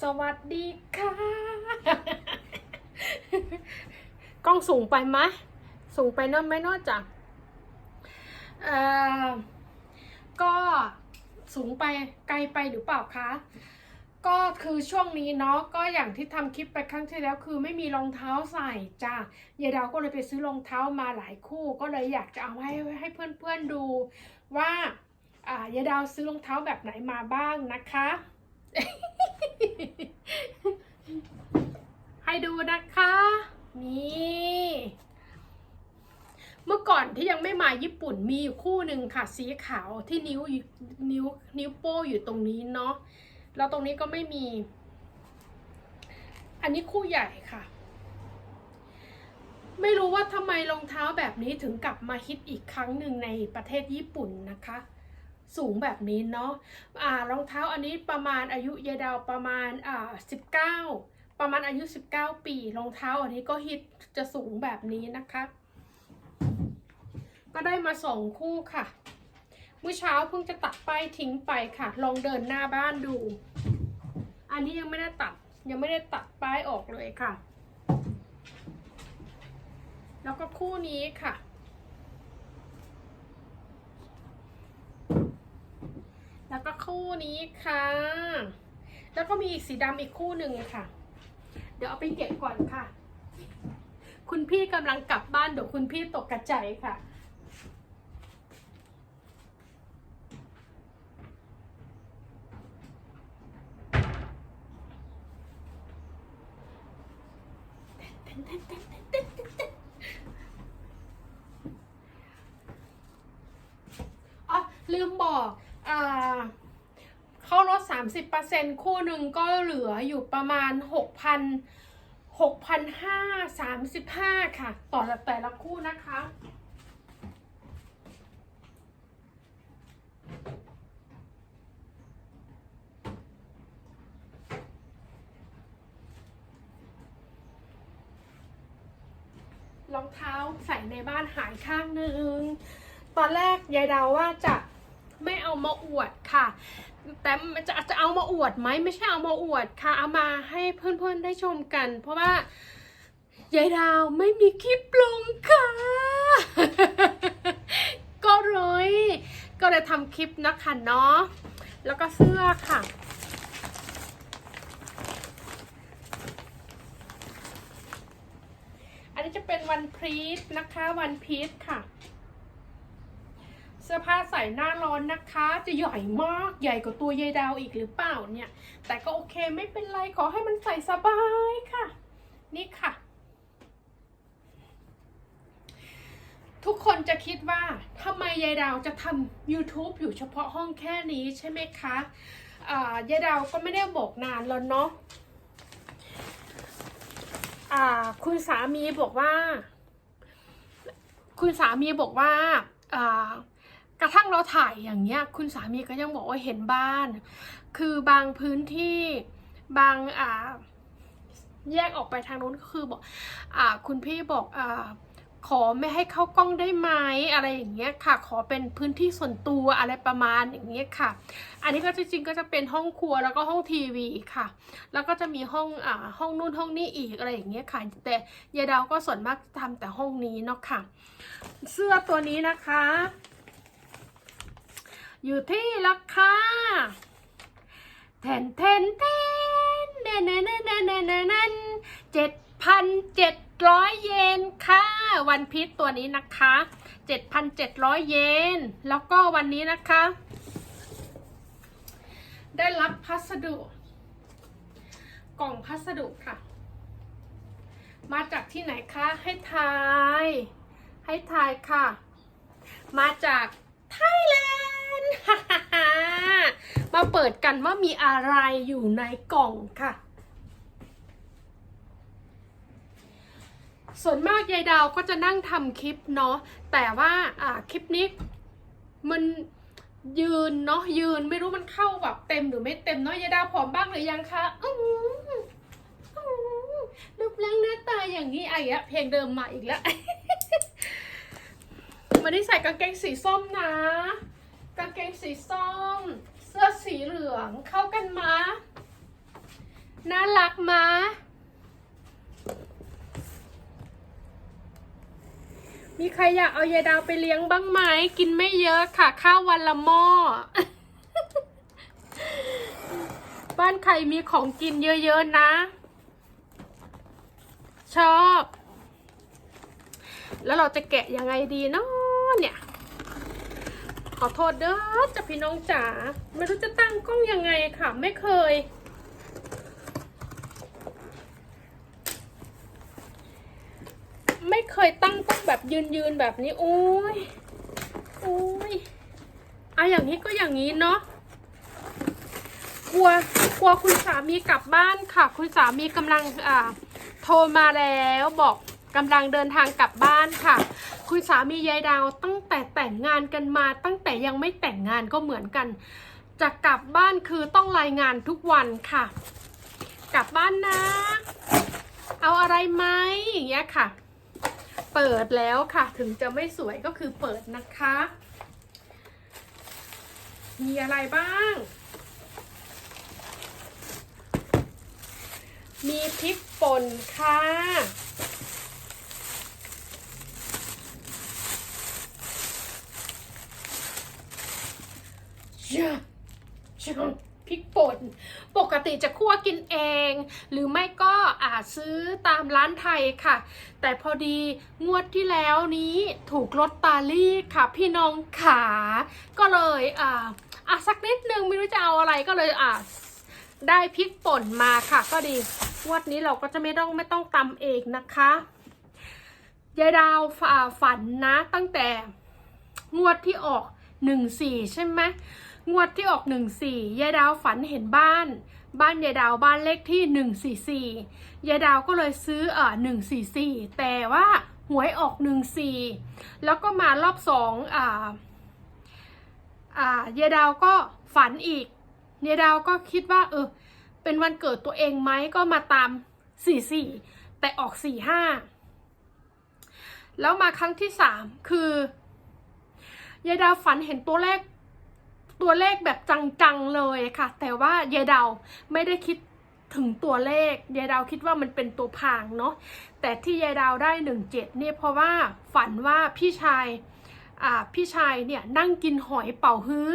สวัสดีค่ะ กล้องสูงไปไหมสูงไปเนอะไม่นอกจากเอ่อก็สูงไปไกลไปหรือเปล่าคะ ก็คือช่วงนี้เนาะก็อย่างที่ทำคลิปไปครั้งที่แล้วคือไม่มีรองเท้าใส่จ้ะยายดาวก็เลยไปซื้อรองเท้ามาหลายคู่ ก็เลยอยากจะเอาให้ให้เพื่อนๆดูว่าอ่ายายดาวซื้อรองเท้าแบบไหนมาบ้างนะคะ ให้ดูนะคะ นี่ เมื่อก่อนที่ยังไม่มาญี่ปุ่นมีอยู่คู่หนึ่งค่ะ สีขาวที่นิ้วนิ้วนิ้วโป้อยู่ตรงนี้เนาะแล้วตรงนี้ก็ไม่มี อันนี้คู่ใหญ่ค่ะ ไม่รู้ว่าทำไมรองเท้าแบบนี้ถึงกลับมาฮิตอีกครั้งหนึ่งในประเทศญี่ปุ่นนะคะ สูงแบบนี้เนาะอ่ารองเท้าอันนี้ประมาณอายุยายดาวประมาณอ่าสิบเก้าประมาณอายุ 19 ปีรองเท้าอันนี้ก็ฮิตจะสูงแบบนี้นะคะ ก็ได้มาสองคู่ค่ะเมื่อเช้าเพิ่งจะตัดป้ายทิ้งไปค่ะ ลองเดินหน้าบ้านดู อันนี้ยังไม่ได้ตัดยังไม่ได้ตัดป้ายออกเลยค่ะ แล้วก็คู่นี้ค่ะ แล้วก็คู่นี้ค่ะ แล้วก็มีอีกสีดำอีกคู่หนึ่งค่ะ เดี๋ยวเอาไปเก็บก่อนค่ะ คุณพี่กำลังกลับบ้านเดี๋ยวคุณพี่ตกกระจายค่ะ อ๋อลืมบอกอ่า เข้าลด 30%คู่หนึ่งก็เหลืออยู่ประมาณ 6,000 6,535 ค่ะ ต่อแต่ละคู่นะคะรองเท้าใส่ในบ้านหายข้างนึง ตอนแรกยายดาวว่าจะ เอามาอวดค่ะ แต่มันจะจะเอามาอวดไหมไม่ใช่เอามาอวดค่ะ เอามาให้เพื่อนๆได้ชมกัน เพราะว่ายายดาวไม่มีคลิปลงค่ะ ก็เลยก็เลยทำคลิปนะคะเนาะแล้วก็เสื้อค่ะอันนี้จะเป็นวันพีชนะคะวันพีชค่ะ ใส่หน้าร้อนนะคะ จะใหญ่มากใหญ่กว่าตัวยายดาวอีกหรือเปล่าเนี่ย แต่ก็โอเคไม่เป็นไรขอให้มันใส่สบายค่ะ นี่ค่ะ ทุกคนจะคิดว่าทำไมยายดาวจะทำ YouTube อยู่เฉพาะห้องแค่นี้ใช่ไหมคะยายดาวก็ไม่ได้บอกนานแล้วเนาะคุณสามีบอกว่า คุณสามีบอกว่า กระทั่งเราถ่ายอย่างเงี้ยคุณสามีก็ยังบอกว่าเห็นบ้าน คือบางพื้นที่บางอ่าแยกออกไปทางนู้นก็คือบอกอ่าคุณพี่บอกอ่าขอไม่ให้เข้ากล้องได้ไหมอะไรอย่างเงี้ยค่ะ ขอเป็นพื้นที่ส่วนตัวอะไรประมาณอย่างเงี้ยค่ะ อันนี้ก็จริงๆก็จะเป็นห้องครัวแล้วก็ห้องทีวีค่ะ แล้วก็จะมีห้องอ่าห้องนู่นห้องนี้อีกอะไรอย่างเงี้ยค่ะ แต่ยายดาวก็ส่วนมากทำแต่ห้องนี้เนาะค่ะ เสื้อตัวนี้นะคะ อยู่ที่ราคาแทนแทนแทนแนนแนนแนนแนนแนนแนนเจ็ดพันเจ็ดร้อยเยนค่ะ วันพีชตัวนี้นะคะเจ็ดพันเจ็ดร้อยเยน แล้วก็วันนี้นะคะ ได้รับพัสดุ กล่องพัสดุค่ะ มาจากที่ไหนคะ ให้ทาย ให้ทายค่ะ มาจาก มาเปิดกันว่ามีอะไรอยู่ในกล่องค่ะ ส่วนมากยายดาวก็จะนั่งทำคลิปเนาะแต่ว่าอ่าคลิปนี้มันยืนเนาะยืนไม่รู้มันเข้าแบบเต็มหรือไม่เต็มเนาะยายดาวผอมบ้างหรือยังคะอืออรูปร่างหน้าตาอย่างนี้ไอ้อะเพลงเดิมมาอีกแล้ววันนี้ใส่กางเกงสีส้มนะ กางเกงสีส้ม อสีเหลืองเข้ากันมา น่ารักมามีใครอยากเอายายดาวไปเลี้ยงบ้างไหม กินไม่เยอะค่ะ ข้าววันละหม้อ บ้านใครมีของกินเยอะๆนะ ชอบ แล้วเราจะแกะยังไงดีเนาะเนี่ย ขอโทษเด้อจ้ะพี่น้องจ๋าไม่รู้จะตั้งกล้องยังไงค่ะ ไม่เคย ไม่เคยตั้งกล้องแบบยืนยืนแบบนี้โอ้ยโอ้ยอะอย่างนี้ก็อย่างนี้เนาะกลัวกลัวคุณสามีกลับบ้านค่ะ คุณสามีกำลังอ่าโทรมาแล้วบอกกำลังเดินทางกลับบ้านค่ะ คุณสามียายดาวตั้ง แต่แต่งงานกันมา ตั้งแต่ยังไม่แต่งงานก็เหมือนกัน จะกลับบ้านคือต้องรายงานทุกวันค่ะ กลับบ้านนะ เอาอะไรไหมอย่างเงี้ยค่ะ เปิดแล้วค่ะ ถึงจะไม่สวยก็คือเปิดนะคะ มีอะไรบ้าง มีพริกป่นค่ะ เยอะจังพริกป่น ปกติจะคั่วกิน เอง หรือไม่ก็อาจซื้อตามร้านไทยค่ะ แต่พอดีงวดที่แล้วนี้ถูกลอตเตอรี่ค่ะ พี่น้องขาก็เลยอ่าอะสักนิดนึงไม่รู้จะเอาอะไรก็เลยอะได้พริกป่นมาค่ะ ก็ดีงวดนี้เราก็จะไม่ต้องไม่ต้องตำเองนะคะยายดาวฝ่าฝันนะ ตั้งแต่งวดที่ออกหนึ่งสี่ใช่ไหมงวดที่ออกหนึ่งสี่ยายดาวฝันเห็นบ้าน บ้านยายดาวบ้านเลขที่หนึ่งสี่สี่ยายดาวก็เลยซื้อเอ่อหนึ่งสี่สี่แต่ว่าหวยออกหนึ่งสี่แล้วก็มารอบสองอ่าอ่ายายดาวก็ฝันอีกยายดาวก็คิดว่าเออเป็นวันเกิดตัวเองไหมก็มาตามสี่สี่แต่ออกสี่ห้าแล้วมาครั้งที่สามคือยายดาวฝันเห็นตัวเลข ตัวเลขแบบจังๆเลยค่ะ แต่ว่ายายดาวไม่ได้คิดถึงตัวเลขยายดาวคิดว่ามันเป็นตัวพางเนาะแต่ที่ยายดาวได้หนึ่งเจ็ดเนี่ยเพราะว่าฝันว่าพี่ชายอ่าพี่ชายเนี่ยนั่งกินหอยเป่าฮื้อ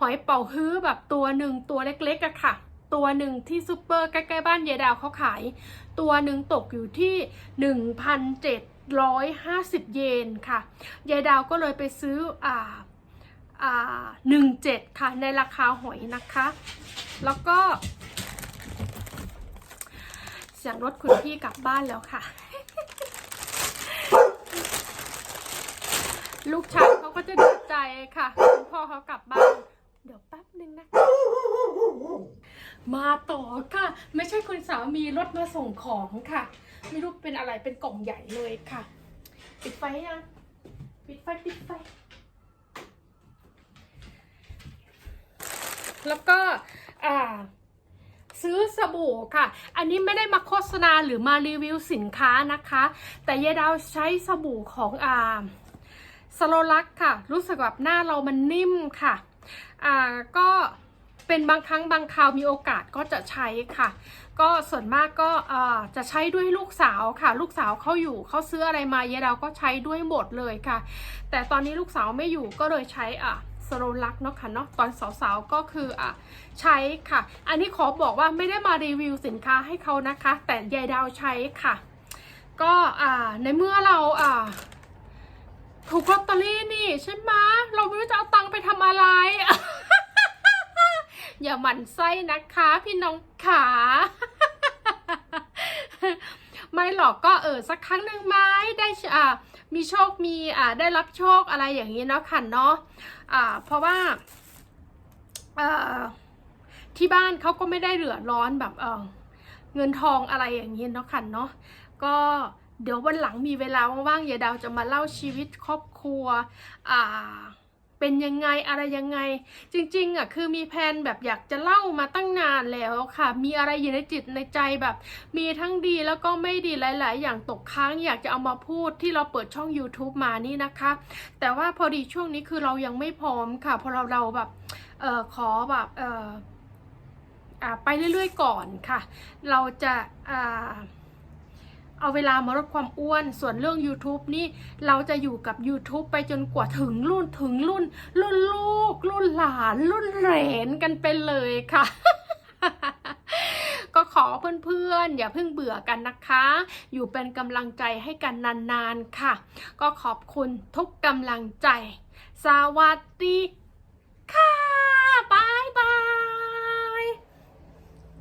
หอยเป่าฮื้อแบบตัวหนึ่งตัวเล็กๆอะค่ะ ตัวหนึ่งที่ซูเปอร์ใกล้ๆบ้านยายดาวเขาขาย ตัวหนึ่งตกอยู่ที่หนึ่งพันเจ็ดร้อยห้าสิบเยนค่ะยายดาวก็เลยไปซื้ออ่า อ่าหนึ่งเจ็ดค่ะ ในราคาหอยนะคะ แล้วก็ เสียงรถคุณพี่กลับบ้านแล้วค่ะ ลูกชายเขาก็จะดีใจค่ะคุณพ่อเขากลับบ้าน เดี๋ยวแป๊บนึงนะ มาต่อค่ะ ไม่ใช่คุณสามีรถมาส่งของค่ะ ไม่รู้เป็นอะไรเป็นกล่องใหญ่เลยค่ะ ปิดไฟยังปิดไฟปิดไฟ แล้วก็ซื้อสบู่ค่ะ อันนี้ไม่ได้มาโฆษณาหรือมารีวิวสินค้านะคะ แต่ยายดาวใช้สบู่ของอ่าสโลลักค่ะ รู้สึกแบบหน้าเรามันนิ่มค่ะ อ่าก็เป็นบางครั้งบางคราวมีโอกาสก็จะใช้ค่ะ ก็ส่วนมากก็จะใช้ด้วยลูกสาวค่ะ ลูกสาวเขาอยู่เขาซื้ออะไรมายายดาวก็ใช้ด้วยหมดเลยค่ะ แต่ตอนนี้ลูกสาวไม่อยู่ก็เลยใช้อะสโลลักเนาะค่ะเนาะตอนสาวๆก็คืออะใช้ค่ะ อันนี้ขอบอกว่าไม่ได้มารีวิวสินค้าให้เขานะคะ แต่ยายดาวใช้ค่ะ ก็อ่าในเมื่อเราอ่าถูกลอตเตอรี่นี่ใช่ไหมเราไม่รู้จะเอาตังค์ไปทำอะไร อย่าหมั่นไส้นะคะ พี่น้องขา ไม่หรอกก็เออสักครั้งหนึ่งไหมได้อ่ามีโชคมีอ่าได้รับโชคอะไรอย่างนี้เนาะค่ะเนาะอ่าเพราะว่าเอ่อที่บ้านเขาก็ไม่ได้เหลือร้อนแบบเออเงินทองอะไรอย่างนี้เนาะค่ะเนาะก็เดี๋ยววันหลังมีเวลาว่างๆยายดาวจะมาเล่าชีวิตครอบครัวอ่า เป็นยังไงอะไรยังไง จริงๆอะคือมีแผนแบบอยากจะเล่ามาตั้งนานแล้วค่ะ มีอะไรอยู่ในจิตในใจแบบ มีทั้งดีแล้วก็ไม่ดีหลาย ๆ อย่างตกค้างอยากจะเอามาพูดที่เราเปิดช่อง YouTube มานี่นะคะ แต่ว่าพอดีช่วงนี้คือเรายังไม่พร้อมค่ะเพราะเราเราแบบเออขอแบบเอออ่าไปเรื่อย ๆ ก่อนค่ะ เราจะอ่า เอาเวลามาลดความอ้วน ส่วนเรื่อง YouTube นี่เราจะอยู่กับ YouTube ไปจนกว่าถึงรุ่นถึงรุ่น รุ่นลูก รุ่นหลาน รุ่นเหรนกันไปเลยค่ะก็ขอเพื่อนๆ อย่าเพิ่งเบื่อกันนะคะ อยู่เป็นกำลังใจให้กันนานๆค่ะ ก็ขอบคุณทุกกำลังใจ สวัสดีค่ะบายบาย